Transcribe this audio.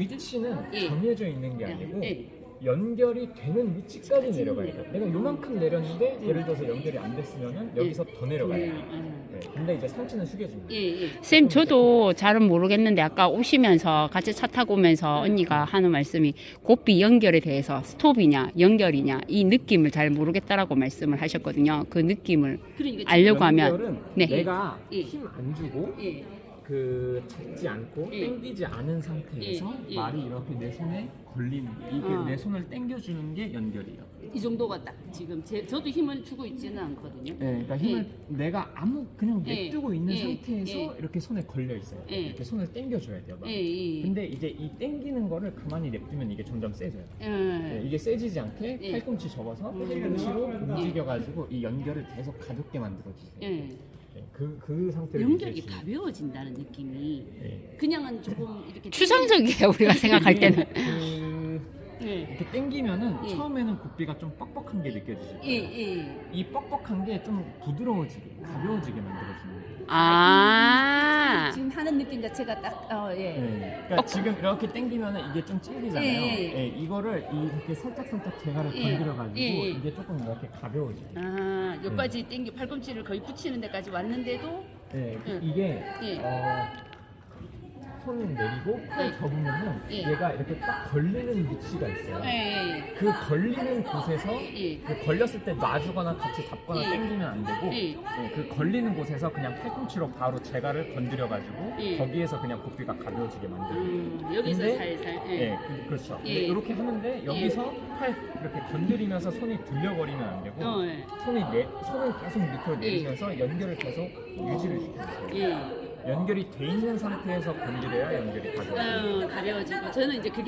위치는 예. 정해져 있는 게 예, 아니고 예. 연결이 되는 위치까지 내려가야 돼요. 내가 요만큼 내렸는데 예를 들어서 연결이 안 됐으면은 여기서 더 내려가야 돼요. 음, 네. 근데 이제 상체는 숙여줍니다. 예, 예. 쌤 저도 잘은 모르겠는데 아까 오시면서 같이 차 타고 오면서 언니가 하는 말씀이 고삐 연결에 대해서 스톱이냐 연결이냐 이 느낌을 잘 모르겠다라고 말씀을 하셨거든요. 그 느낌을 그러니까 알려고 하면 연결은 네. 내가 예. 힘안 주고 예. 그 잡지 않고 예. 당기지 않은 상태에서 예, 예. 말이 이렇게 내 손에 걸리는 이게 어. 내 손을 당겨주는 게 연결이에요. 이 정도가 딱 지금 제, 저도 힘을 주고 있지는 않거든요. 네, 그러니까 힘을 내가 아무 그냥 예. 냅두고 있는 예. 상태에서 예. 이렇게 손에 걸려 있어요. 예. 이렇게 손을 당겨줘야 돼요. 막. 예, 예. 근데 이제 이 당기는 거를 가만히 냅두면 이게 점점 세져요. 예. 네, 이게 세지지 않게 예. 팔꿈치 접어서 음. 팔꿈치로 움직여가지고 이 연결을 계속 가볍게 만들어주세요. 예. 네, 그, 그 상태를 연결이 가벼워진다는 느낌이 네. 그냥은 조금 이렇게 추상적이에요 우리가 생각할 때는. 그 예. 이렇게 당기면은 예. 처음에는 고삐가 좀 뻑뻑한 게 느껴지실 예, 거예요. 예. 이 뻑뻑한 게 좀 부드러워지게, 가벼워지게 만들어주는 거예요. 아 지금 하는 느낌 자체가 딱 어, 예. 네. 그러니까 지금 이렇게 당기면은 이게 좀 찔리잖아요. 예, 예. 네, 이거를 이렇게 살짝 살짝 제가를 예. 건드려가지고 예, 예. 이게 조금 이렇게 가벼워져요. 아, 여기까지 땡겨 팔꿈치를 거의 붙이는 데까지 왔는데도 네, 그 음. 이게 예. 어, 손을 내리고 팔 예. 접으면은 예. 얘가 이렇게 딱 걸리는 위치가 있어요. 예. 그 걸리는 곳에서 예. 그 걸렸을 때 놔주거나 같이 잡거나 예. 당기면 안 되고 예. 네, 그 걸리는 곳에서 그냥 팔꿈치로 바로 제가를 건드려 가지고 예. 거기에서 그냥 고삐가 가벼워지게 만들어요. 음, 여기서 근데- 살살. 예, 예. 그- 그렇죠. 예. 이렇게 하는데 여기서 팔 이렇게 건드리면서 손이 들려버리면 안 되고 어, 예. 손이 내 손을 계속 밑으로 내리면서 연결을 계속 유지를 시켜주세요. 예. 연결이 돼 있는 상태에서 건드려야 연결이 가져요. 어, 가벼워지고 저는 이제 그게